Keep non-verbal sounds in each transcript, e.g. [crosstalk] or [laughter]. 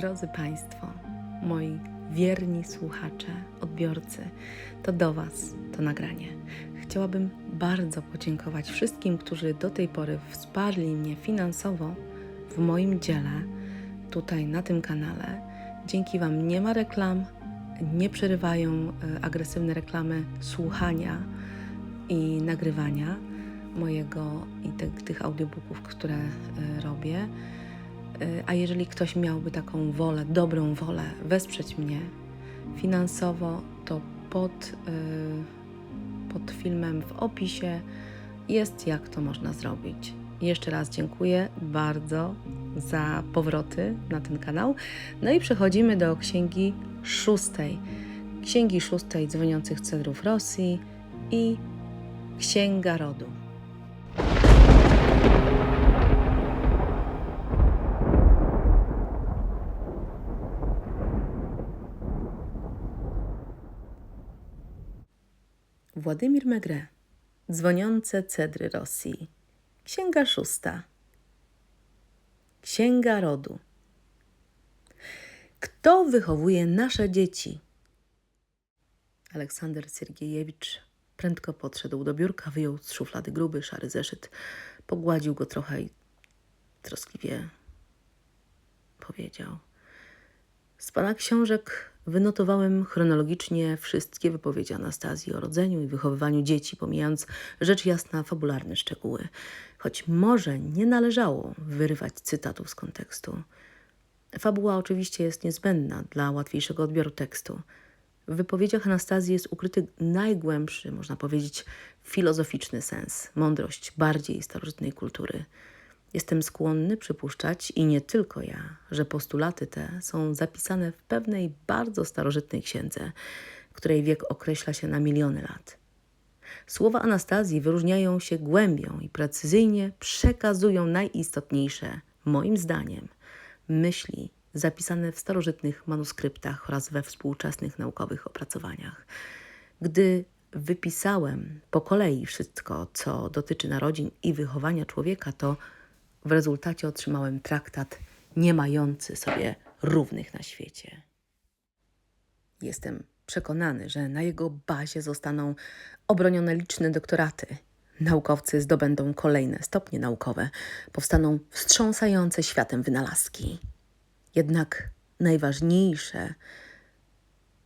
Drodzy Państwo, moi wierni słuchacze, odbiorcy, to do Was to nagranie. Chciałabym bardzo podziękować wszystkim, którzy do tej pory wsparli mnie finansowo w moim dziele tutaj na tym kanale. Dzięki Wam nie ma reklam, nie przerywają e, agresywne reklamy słuchania i nagrywania mojego i te, tych audiobooków, które e, robię. Y, A jeżeli ktoś miałby taką wolę, dobrą wolę, wesprzeć mnie finansowo, to pod, y, pod filmem w opisie jest, jak to można zrobić. Jeszcze raz dziękuję bardzo za powroty na ten kanał. No i przechodzimy do księgi szóstej. Księgi szóstej dzwoniących cedrów Rosji i Księga Rodu. Władimir Megre. Dzwoniące cedry Rosji. Księga szósta. Księga rodu. Kto wychowuje nasze dzieci? Aleksander Siergiejewicz prędko podszedł do biurka, wyjął z szuflady gruby, szary zeszyt, pogładził go trochę i troskliwie powiedział. Z pana książek wynotowałem chronologicznie wszystkie wypowiedzi Anastazji o rodzeniu i wychowywaniu dzieci, pomijając rzecz jasna fabularne szczegóły, choć może nie należało wyrywać cytatów z kontekstu. Fabuła oczywiście jest niezbędna dla łatwiejszego odbioru tekstu. W wypowiedziach Anastazji jest ukryty najgłębszy, można powiedzieć, filozoficzny sens, mądrość bardziej starożytnej kultury. Jestem skłonny przypuszczać, i nie tylko ja, że postulaty te są zapisane w pewnej bardzo starożytnej księdze, której wiek określa się na miliony lat. Słowa Anastazji wyróżniają się głębią i precyzyjnie przekazują najistotniejsze, moim zdaniem, myśli zapisane w starożytnych manuskryptach oraz we współczesnych naukowych opracowaniach. Gdy wypisałem po kolei wszystko, co dotyczy narodzin i wychowania człowieka, to w rezultacie otrzymałem traktat nie mający sobie równych na świecie. Jestem przekonany, że na jego bazie zostaną obronione liczne doktoraty. Naukowcy zdobędą kolejne stopnie naukowe, powstaną wstrząsające światem wynalazki. Jednak najważniejsze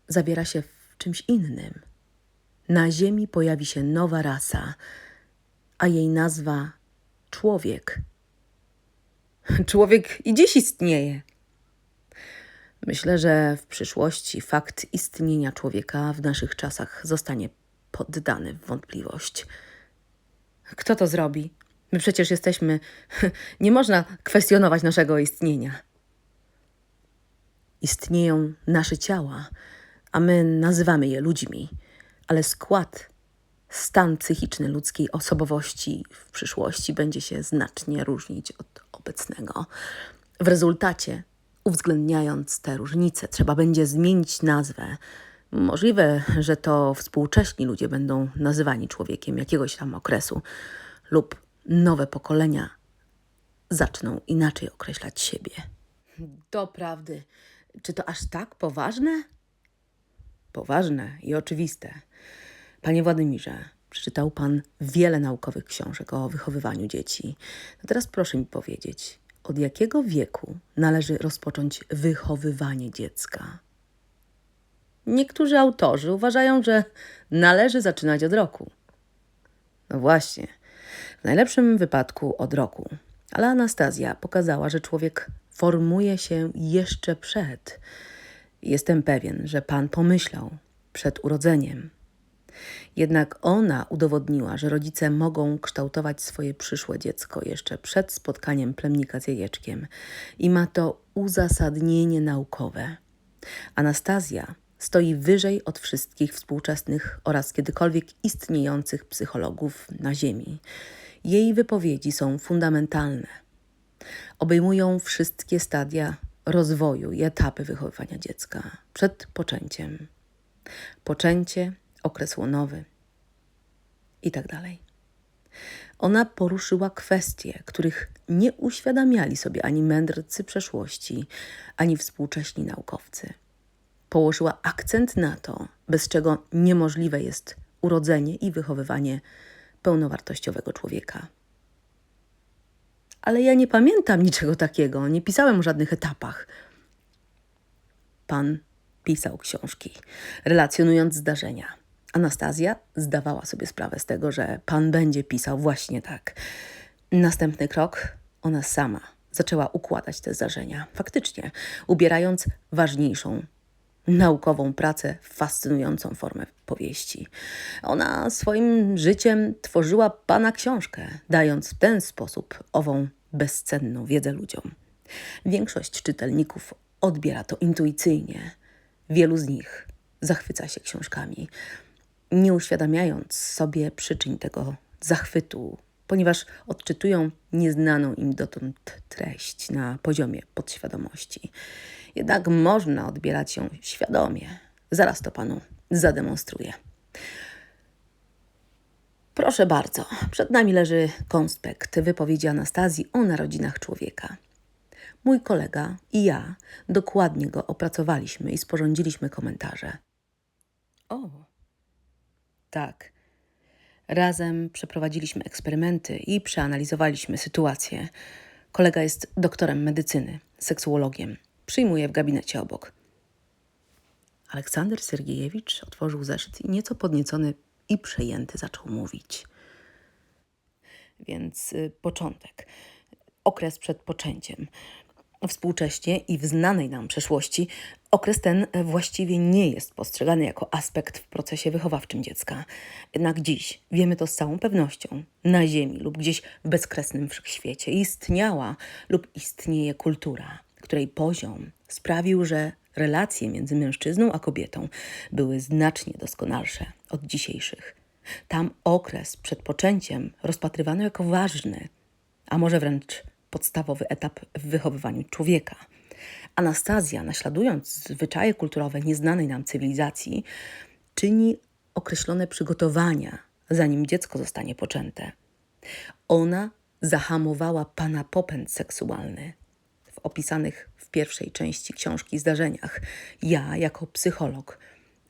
zawiera się w czymś innym. Na Ziemi pojawi się nowa rasa, a jej nazwa człowiek. [laughs] Człowiek i dziś istnieje. Myślę, że w przyszłości fakt istnienia człowieka w naszych czasach zostanie poddany w wątpliwość. Kto to zrobi? My przecież jesteśmy. [laughs] Nie można kwestionować naszego istnienia. Istnieją nasze ciała, a my nazywamy je ludźmi, ale skład, stan psychiczny ludzkiej osobowości w przyszłości będzie się znacznie różnić od obecnego. W rezultacie, uwzględniając te różnice, trzeba będzie zmienić nazwę. Możliwe, że to współcześni ludzie będą nazywani człowiekiem jakiegoś tam okresu, lub nowe pokolenia zaczną inaczej określać siebie. Doprawdy, czy to aż tak poważne? Poważne i oczywiste. Panie Władimirze, przeczytał Pan wiele naukowych książek o wychowywaniu dzieci. No teraz proszę mi powiedzieć, od jakiego wieku należy rozpocząć wychowywanie dziecka? Niektórzy autorzy uważają, że należy zaczynać od roku. No właśnie, w najlepszym wypadku od roku. Ale Anastazja pokazała, że człowiek formuje się jeszcze przed. Jestem pewien, że Pan pomyślał przed urodzeniem. Jednak ona udowodniła, że rodzice mogą kształtować swoje przyszłe dziecko jeszcze przed spotkaniem plemnika z jajeczkiem i ma to uzasadnienie naukowe. Anastazja stoi wyżej od wszystkich współczesnych oraz kiedykolwiek istniejących psychologów na Ziemi. Jej wypowiedzi są fundamentalne. Obejmują wszystkie stadia rozwoju i etapy wychowywania dziecka przed poczęciem. Poczęcie, okres łonowy i tak dalej. Ona poruszyła kwestie, których nie uświadamiali sobie ani mędrcy przeszłości, ani współcześni naukowcy. Położyła akcent na to, bez czego niemożliwe jest urodzenie i wychowywanie pełnowartościowego człowieka. Ale ja nie pamiętam niczego takiego, nie pisałem o żadnych etapach. Pan pisał książki, relacjonując zdarzenia. Anastazja zdawała sobie sprawę z tego, że pan będzie pisał właśnie tak. Następny krok ona sama zaczęła układać te zdarzenia, faktycznie ubierając ważniejszą naukową pracę w fascynującą formę powieści. Ona swoim życiem tworzyła pana książkę, dając w ten sposób ową bezcenną wiedzę ludziom. Większość czytelników odbiera to intuicyjnie. Wielu z nich zachwyca się książkami, nie uświadamiając sobie przyczyn tego zachwytu, ponieważ odczytują nieznaną im dotąd treść na poziomie podświadomości. Jednak można odbierać ją świadomie. Zaraz to panu zademonstruję. Proszę bardzo, przed nami leży konspekt wypowiedzi Anastazji o narodzinach człowieka. Mój kolega i ja dokładnie go opracowaliśmy i sporządziliśmy komentarze. O, tak. Razem przeprowadziliśmy eksperymenty i przeanalizowaliśmy sytuację. Kolega jest doktorem medycyny, seksuologiem. Przyjmuje w gabinecie obok. Aleksander Sergiejewicz otworzył zeszyt i nieco podniecony i przejęty zaczął mówić. Więc y, początek, okres przed poczęciem. Współcześnie i w znanej nam przeszłości okres ten właściwie nie jest postrzegany jako aspekt w procesie wychowawczym dziecka. Jednak dziś wiemy to z całą pewnością. Na Ziemi lub gdzieś w bezkresnym wszechświecie istniała lub istnieje kultura, której poziom sprawił, że relacje między mężczyzną a kobietą były znacznie doskonalsze od dzisiejszych. Tam okres przed poczęciem rozpatrywano jako ważny, a może wręcz podstawowy etap w wychowywaniu człowieka. Anastazja, naśladując zwyczaje kulturowe nieznanej nam cywilizacji, czyni określone przygotowania, zanim dziecko zostanie poczęte. Ona zahamowała pana popęd seksualny w opisanych w pierwszej części książki zdarzeniach. Ja, jako psycholog,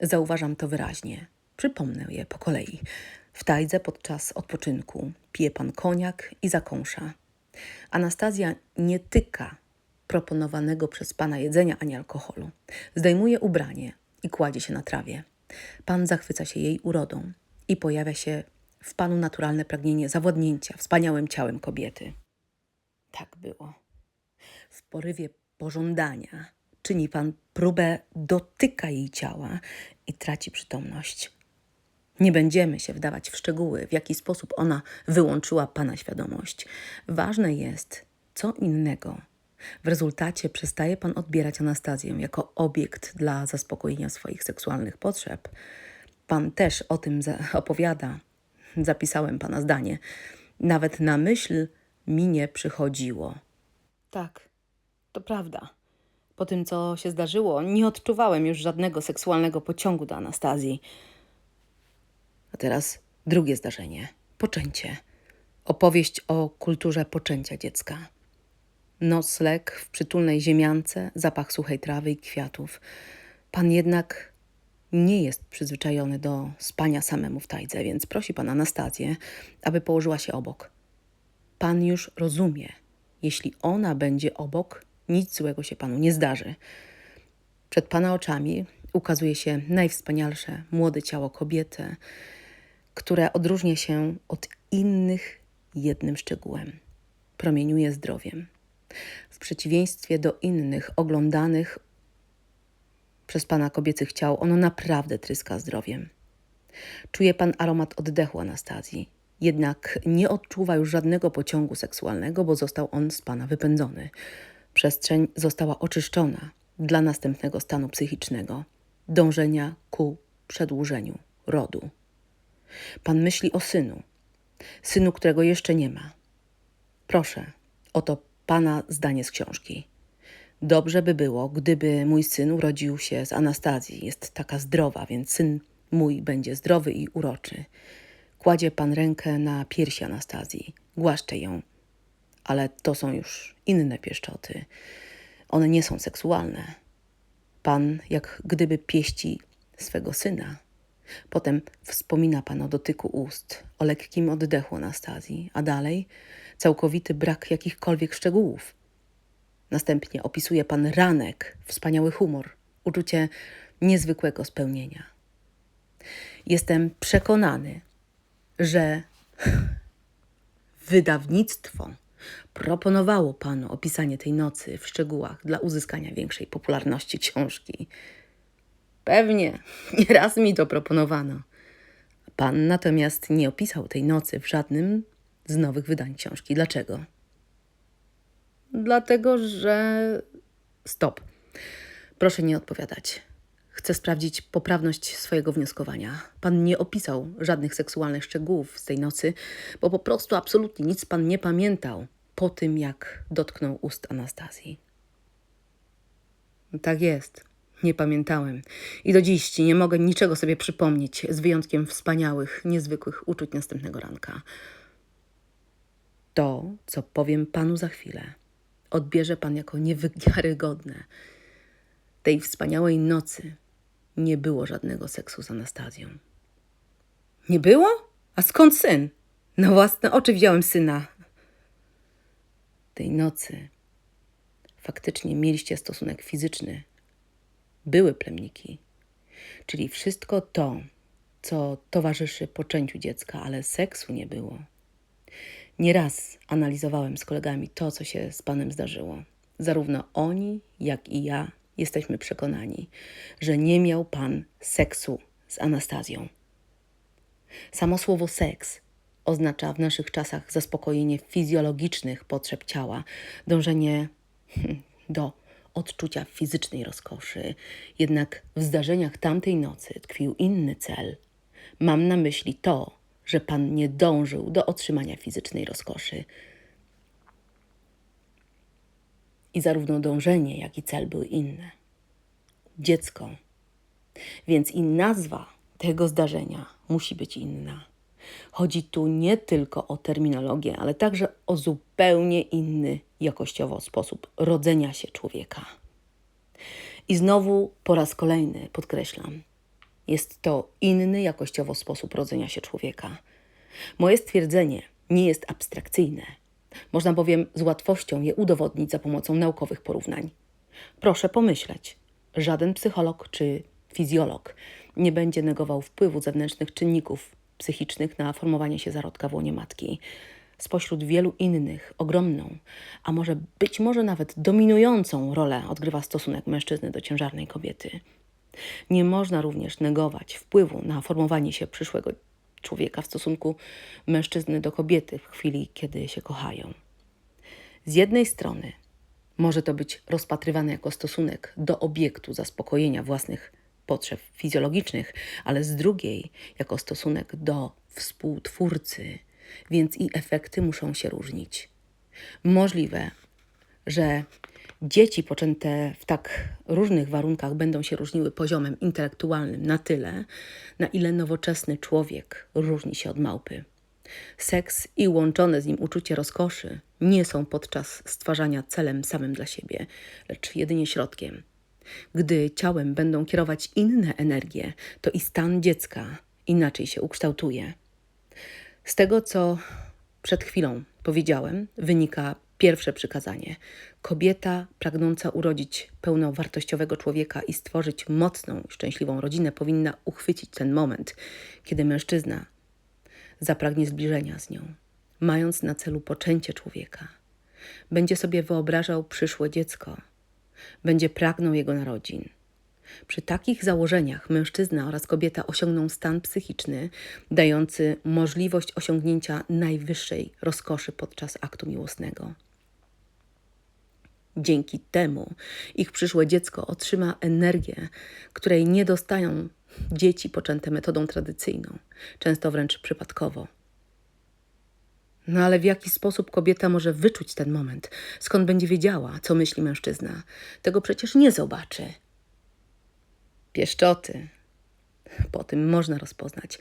zauważam to wyraźnie. Przypomnę je po kolei. W tajdze podczas odpoczynku pije pan koniak i zakąsza. Anastazja nie tyka proponowanego przez pana jedzenia ani alkoholu. Zdejmuje ubranie i kładzie się na trawie. Pan zachwyca się jej urodą i pojawia się w panu naturalne pragnienie zawładnięcia wspaniałym ciałem kobiety. Tak było. W porywie pożądania czyni pan próbę dotyka jej ciała i traci przytomność. Nie będziemy się wdawać w szczegóły, w jaki sposób ona wyłączyła pana świadomość. Ważne jest, co innego. W rezultacie przestaje pan odbierać Anastazję jako obiekt dla zaspokojenia swoich seksualnych potrzeb. Pan też o tym opowiada. Zapisałem pana zdanie. Nawet na myśl mi nie przychodziło. Tak, to prawda. Po tym, co się zdarzyło, nie odczuwałem już żadnego seksualnego pociągu do Anastazji. A teraz drugie zdarzenie poczęcie. Opowieść o kulturze poczęcia dziecka. Nocleg w przytulnej ziemiance, zapach suchej trawy i kwiatów. Pan jednak nie jest przyzwyczajony do spania samemu w tajdze, więc prosi pan Anastazję, aby położyła się obok. Pan już rozumie, jeśli ona będzie obok, nic złego się panu nie zdarzy. Przed pana oczami ukazuje się najwspanialsze młode ciało kobiety, które odróżnia się od innych jednym szczegółem promieniuje zdrowiem. W przeciwieństwie do innych oglądanych przez pana kobiecych ciał, ono naprawdę tryska zdrowiem. Czuje pan aromat oddechu Anastazji, jednak nie odczuwa już żadnego pociągu seksualnego, bo został on z pana wypędzony. Przestrzeń została oczyszczona dla następnego stanu psychicznego, dążenia ku przedłużeniu rodu. Pan myśli o synu, synu, którego jeszcze nie ma. Proszę, oto pana zdanie z książki. Dobrze by było, gdyby mój syn urodził się z Anastazji. Jest taka zdrowa, więc syn mój będzie zdrowy i uroczy. Kładzie pan rękę na piersi Anastazji, głaszcze ją. Ale to są już inne pieszczoty. One nie są seksualne. Pan jak gdyby pieści swego syna. Potem wspomina pan o dotyku ust, o lekkim oddechu Anastazji, a dalej całkowity brak jakichkolwiek szczegółów. Następnie opisuje pan ranek, wspaniały humor, uczucie niezwykłego spełnienia. Jestem przekonany, że [laughs] wydawnictwo proponowało panu opisanie tej nocy w szczegółach dla uzyskania większej popularności książki. Pewnie, [laughs] nieraz mi to proponowano. Pan natomiast nie opisał tej nocy w żadnym z nowych wydań książki. Dlaczego? Dlatego, że. Stop. Proszę nie odpowiadać. Chcę sprawdzić poprawność swojego wnioskowania. Pan nie opisał żadnych seksualnych szczegółów z tej nocy, bo po prostu absolutnie nic pan nie pamiętał po tym, jak dotknął ust Anastazji. Tak jest. Nie pamiętałem. I do dziś nie mogę niczego sobie przypomnieć, z wyjątkiem wspaniałych, niezwykłych uczuć następnego ranka. To, co powiem panu za chwilę, odbierze pan jako niewiarygodne. Tej wspaniałej nocy nie było żadnego seksu z Anastazją. Nie było? A skąd syn? Na własne oczy widziałem syna. Tej nocy faktycznie mieliście stosunek fizyczny. Były plemniki, czyli wszystko to, co towarzyszy poczęciu dziecka, ale seksu nie było. Nieraz analizowałem z kolegami to, co się z panem zdarzyło. Zarówno oni, jak i ja jesteśmy przekonani, że nie miał pan seksu z Anastazją. Samo słowo seks oznacza w naszych czasach zaspokojenie fizjologicznych potrzeb ciała, dążenie [laughs] do odczucia fizycznej rozkoszy. Jednak w zdarzeniach tamtej nocy tkwił inny cel. Mam na myśli to, że pan nie dążył do otrzymania fizycznej rozkoszy. I zarówno dążenie, jak i cel były inne. Dziecko. Więc i nazwa tego zdarzenia musi być inna. Chodzi tu nie tylko o terminologię, ale także o zupełnie inny jakościowo sposób rodzenia się człowieka. I znowu po raz kolejny podkreślam, jest to inny jakościowo sposób rodzenia się człowieka. Moje stwierdzenie nie jest abstrakcyjne. Można bowiem z łatwością je udowodnić za pomocą naukowych porównań. Proszę pomyśleć, żaden psycholog czy fizjolog nie będzie negował wpływu zewnętrznych czynników psychicznych na formowanie się zarodka w łonie matki. Spośród wielu innych ogromną, a może być może nawet dominującą rolę odgrywa stosunek mężczyzny do ciężarnej kobiety. Nie można również negować wpływu na formowanie się przyszłego człowieka w stosunku mężczyzny do kobiety w chwili, kiedy się kochają. Z jednej strony może to być rozpatrywane jako stosunek do obiektu zaspokojenia własnych potrzeb fizjologicznych, ale z drugiej jako stosunek do współtwórcy, więc i efekty muszą się różnić. Możliwe, że dzieci poczęte w tak różnych warunkach będą się różniły poziomem intelektualnym na tyle, na ile nowoczesny człowiek różni się od małpy. Seks i łączone z nim uczucie rozkoszy nie są podczas stwarzania celem samym dla siebie, lecz jedynie środkiem. Gdy ciałem będą kierować inne energie, to i stan dziecka inaczej się ukształtuje. Z tego, co przed chwilą powiedziałem, wynika pierwsze przykazanie. Kobieta pragnąca urodzić pełnowartościowego człowieka i stworzyć mocną, szczęśliwą rodzinę powinna uchwycić ten moment, kiedy mężczyzna zapragnie zbliżenia z nią, mając na celu poczęcie człowieka. Będzie sobie wyobrażał przyszłe dziecko, będzie pragnął jego narodzin. Przy takich założeniach mężczyzna oraz kobieta osiągną stan psychiczny, dający możliwość osiągnięcia najwyższej rozkoszy podczas aktu miłosnego. Dzięki temu ich przyszłe dziecko otrzyma energię, której nie dostają dzieci poczęte metodą tradycyjną, często wręcz przypadkowo. No ale w jaki sposób kobieta może wyczuć ten moment? Skąd będzie wiedziała, co myśli mężczyzna? Tego przecież nie zobaczy. Pieszczoty. Po tym można rozpoznać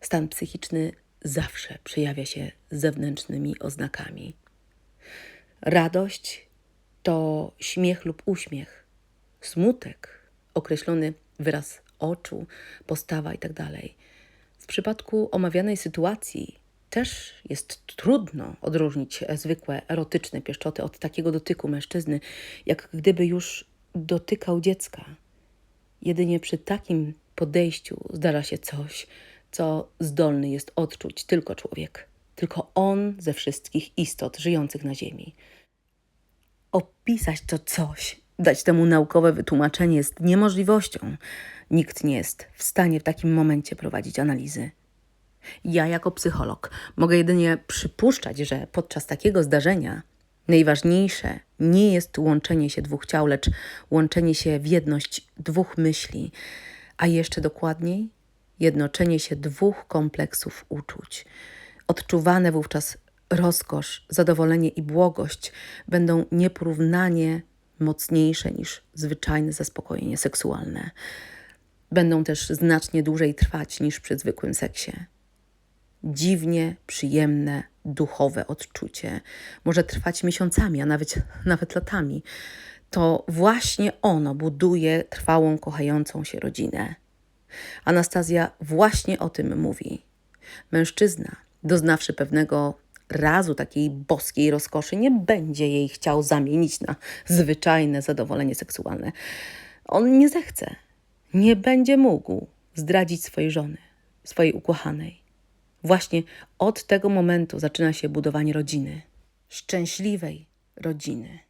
stan psychiczny zawsze przejawia się zewnętrznymi oznakami. Radość to śmiech lub uśmiech, smutek, określony wyraz oczu, postawa itd. W przypadku omawianej sytuacji też jest trudno odróżnić zwykłe erotyczne pieszczoty od takiego dotyku mężczyzny, jak gdyby już dotykał dziecka. Jedynie przy takim podejściu zdarza się coś, co zdolny jest odczuć tylko człowiek, tylko on ze wszystkich istot żyjących na Ziemi. Opisać to coś, dać temu naukowe wytłumaczenie jest niemożliwością. Nikt nie jest w stanie w takim momencie prowadzić analizy. Ja, jako psycholog, mogę jedynie przypuszczać, że podczas takiego zdarzenia najważniejsze nie jest łączenie się dwóch ciał, lecz łączenie się w jedność dwóch myśli, a jeszcze dokładniej jednoczenie się dwóch kompleksów uczuć. Odczuwane wówczas rozkosz, zadowolenie i błogość będą nieporównanie mocniejsze niż zwyczajne zaspokojenie seksualne. Będą też znacznie dłużej trwać niż przy zwykłym seksie. Dziwnie przyjemne, duchowe odczucie może trwać miesiącami, a nawet, [laughs] nawet latami. To właśnie ono buduje trwałą, kochającą się rodzinę. Anastazja właśnie o tym mówi. Mężczyzna, doznawszy pewnego razu takiej boskiej rozkoszy, nie będzie jej chciał zamienić na zwyczajne zadowolenie seksualne. On nie zechce, nie będzie mógł zdradzić swojej żony, swojej ukochanej. Właśnie od tego momentu zaczyna się budowanie rodziny, szczęśliwej rodziny.